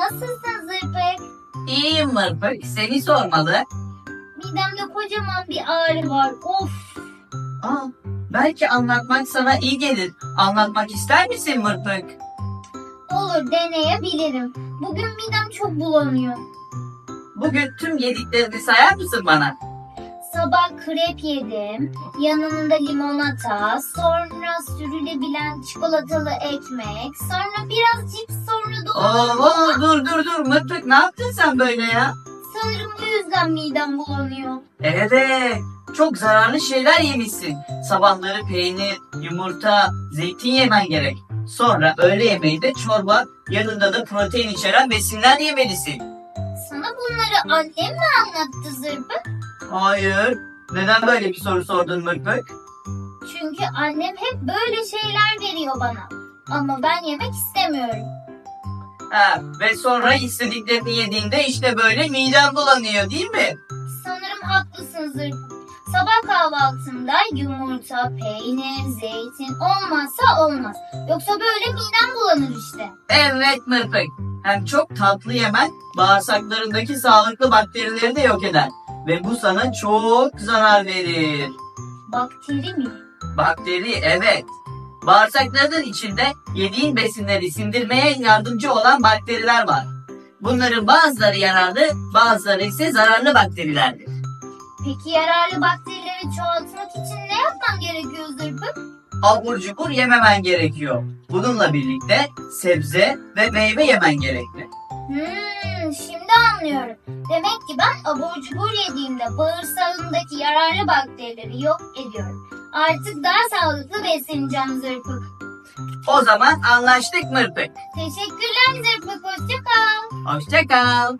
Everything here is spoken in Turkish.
Nasılsın Zırpık? İyiyim Mırpık. Seni sormalı. Midemde kocaman bir ağrı var. Of. Aa, belki anlatmak sana iyi gelir. Anlatmak ister misin Mırpık? Olur deneyebilirim. Bugün midem çok bulanıyor. Bugün tüm yediklerini sayar mısın bana? Sabah krep yedim. Yanında limonata, sonra sürülebilen çikolatalı ekmek, sonra biraz cips, sonra da Oo, dur dur dur Mırpık ne yaptın sen böyle ya? Sanırım bu yüzden midem bulanıyor. Evet, çok zararlı şeyler yemişsin. Sabahları peynir, yumurta, zeytin yemen gerek. Sonra öğle yemeği de çorba, yanında da protein içeren besinler yemelisin. Sana bunları annem mi anlattı Zırpık? Hayır. Neden böyle bir soru sordun Mırpık? Çünkü annem hep böyle şeyler veriyor bana. Ama ben yemek istemiyorum. Ha, ve sonra istediklerini yediğinde işte böyle miden bulanıyor değil mi? Sanırım haklısın Zırpık. Sabah kahvaltımda yumurta, peynir, zeytin olmazsa olmaz. Yoksa böyle midem bulanır işte. Evet Mırpık. Hem çok tatlı yemen bağırsaklarındaki sağlıklı bakterileri de yok eder. Ve bu sana çok zarar verir. Bakteri mi? Bakteri evet. Bağırsaklarının içinde yediğin besinleri sindirmeye yardımcı olan bakteriler var. Bunların bazıları yararlı, bazıları ise zararlı bakterilerdir. Peki yararlı bakterileri çoğaltmak için ne yapmam gerekiyor Zırpık? Abur cubur yememen gerekiyor. Bununla birlikte sebze ve meyve yemen gerekli. Hmm, şimdi anlıyorum. Demek ki ben abur cubur yediğimde bağırsağımdaki yararlı bakterileri yok ediyorum. Artık daha sağlıklı besleneceğim Zırpık. O zaman anlaştık Mırpık. Teşekkürler Zırpık. Hoşça kal. Hoşça kal.